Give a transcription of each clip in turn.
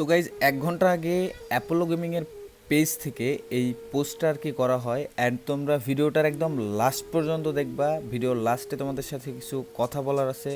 তো গাইজ এক ঘণ্টা আগে অ্যাপোলো গেমিংয়ের পেজ থেকে এই পোস্টার কি করা হয়? অ্যান্ড তোমরা ভিডিওটার একদম লাস্ট পর্যন্ত দেখবা। ভিডিও লাস্টে তোমাদের সাথে কিছু কথা বলার আছে।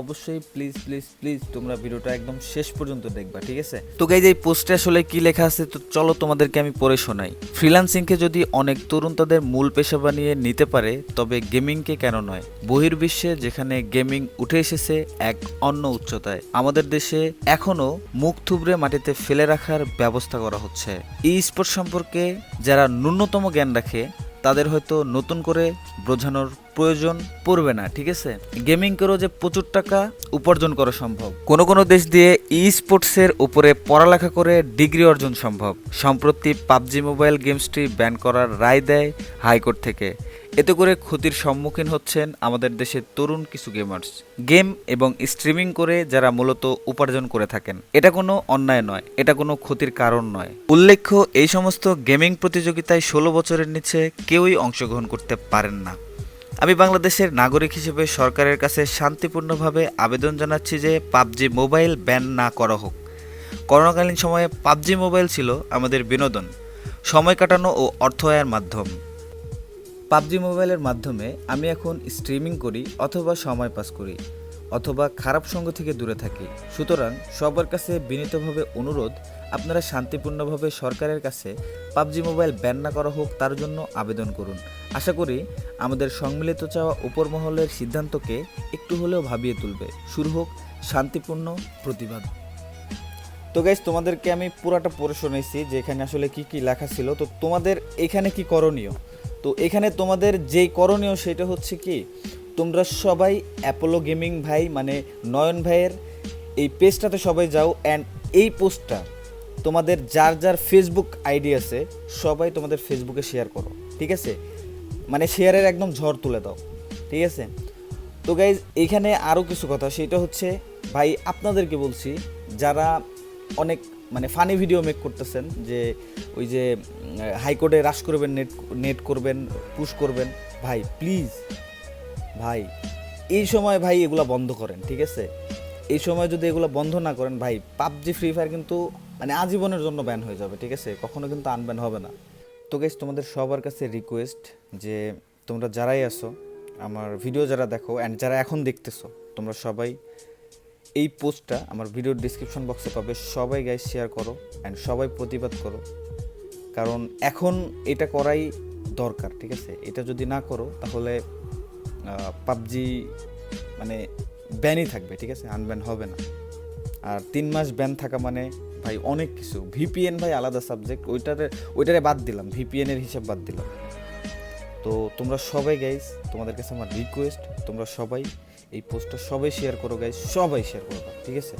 অবশ্যই প্লিজ প্লিজ প্লিজ তোমরা ভিডিওটা একদম শেষ পর্যন্ত দেখবা, ঠিক আছে? তো গাইজ এই পোস্টে আসলে কি লেখা আছে? তো চলো তোমাদেরকে আমি পড়ে শোনাই। ফ্রিল্যান্সিংকে যদি অনেক তরুণ তাদের মূল পেশা বানিয়ে নিতে পারে, তবে গেমিংকে কেন নয়? বহির্বিশ্বে যেখানে গেমিং উঠে এসেছে এক অন্য উচ্চতায়। আমাদের দেশে এখনও মুখ থুবড়ে মাটিতে ফেলে রাখার ব্যবস্থা করা হচ্ছে। ই স্পোর্ট সম্পর্কে যারা ন্যূনতম জ্ঞান রাখে তাদের হয়তো নতুন করে বোঝানোর প্রয়োজন পড়বে না, ঠিক আছে? গেমিং করেও যে প্রচুর টাকা উপার্জন করা সম্ভব। কোনো কোনো দেশ দিয়ে ই স্পোর্টসের উপরে পড়ালেখা করে ডিগ্রি অর্জন সম্ভব। সম্প্রতি পাবজি মোবাইল গেমসটি ব্যান করার রায় দেয় হাইকোর্ট থেকে। এতে করে ক্ষতির সম্মুখীন হচ্ছেন আমাদের দেশের তরুণ কিছু গেমার্স। গেম এবং স্ট্রিমিং করে যারা মূলত উপার্জন করে থাকেন। এটা কোনো অন্যায় নয়, এটা কোনো ক্ষতির কারণ নয়। উল্লেখ্য, এই সমস্ত গেমিং প্রতিযোগিতায় ষোলো বছরের নিচে কেউই অংশগ্রহণ করতে পারেন না। আমি বাংলাদেশের নাগরিক হিসেবে সরকারের কাছে শান্তিপূর্ণভাবে আবেদন জানাচ্ছি যে পাবজি মোবাইল ব্যান না করা হোক। করোনাকালীন সময়ে পাবজি মোবাইল ছিল আমাদের বিনোদন, সময় কাটানো ও অর্থ আয়ের মাধ্যম। পাবজি মোবাইলের মাধ্যমে আমি এখন স্ট্রিমিং করি অথবা সময় পাস করি, অথবা খারাপ সঙ্গ থেকে দূরে থাকি। সুতরাং সবার কাছে বিনীতভাবে অনুরোধ, আপনারা শান্তিপূর্ণভাবে সরকারের কাছে পাবজি মোবাইল ব্যান না করা হোক, তার জন্য আবেদন করুন। আশা করি আমাদের সম্মিলিত চাওয়া উপর মহলের সিদ্ধান্তকে একটু হলেও ভাবিয়ে তুলবে। শুরু হোক শান্তিপূর্ণ প্রতিবাদ। তো গাইজ তোমাদেরকে আমি পুরাটা পড়ে শুনেছি যে এখানে আসলে কি কি লেখা ছিল। তো তোমাদের এখানে কি করণীয়? তো এখানে তোমাদের যেই করণীয় সেটা হচ্ছে কি, তোমরা সবাই অ্যাপোলো গেমিং ভাই মানে নয়ন ভাইয়ের এই পেজটাতে সবাই যাও অ্যান্ড এই পোস্টটা তোমাদের যার যার ফেসবুক আইডি আছে, সবাই তোমাদের ফেসবুকে শেয়ার করো, ঠিক আছে? মানে শেয়ারের একদম ঝড় তুলে দাও, ঠিক আছে? তো গাইজ এখানে আরও কিছু কথা, সেটা হচ্ছে ভাই, আপনাদেরকে বলছি, যারা অনেক মানে ফানি ভিডিও মেক করতেছেন যে ওই যে হাইকোর্টে রাশ করবেন নেট নেট করবেন পুশ করবেন। ভাই প্লিজ ভাই, এই সময় ভাই এগুলা বন্ধ করেন, ঠিক আছে? এই সময় যদি এগুলো বন্ধ না করেন, ভাই, পাবজি ফ্রি ফায়ার কিন্তু মানে আজীবনের জন্য ব্যান হয়ে যাবে, ঠিক আছে? কখনো কিন্তু আনব্যান হবে না। তো গাইজ তোমাদের সবার কাছে রিকোয়েস্ট যে তোমরা যারাই আসো আমার ভিডিও যারা দেখো অ্যান্ড যারা এখন দেখতেছো, তোমরা সবাই এই পোস্টটা আমার ভিডিওর ডিসক্রিপশন বক্সে পাবে। সবাই গাইজ শেয়ার করো অ্যান্ড সবাই প্রতিবাদ করো। কারণ এখন এটা করাই দরকার, ঠিক আছে? এটা যদি না করো, তাহলে পাবজি মানে ব্যানই থাকবে, ঠিক আছে? আনব্যান হবে না। আর তিন মাস ব্যান থাকা মানে ভাই অনেক কিছু। ভিপিএন ভাই আলাদা সাবজেক্ট ওইটারে ওইটারে বাদ দিলাম। ভিপিএনের হিসাব বাদ দিলাম। তো তোমরা সবাই গাইজ তোমাদের কাছে আমার রিকোয়েস্ট তোমরা সবাই এই পোস্টটা সবাই শেয়ার করো গাইজ সবাই শেয়ার করো ঠিক আছে?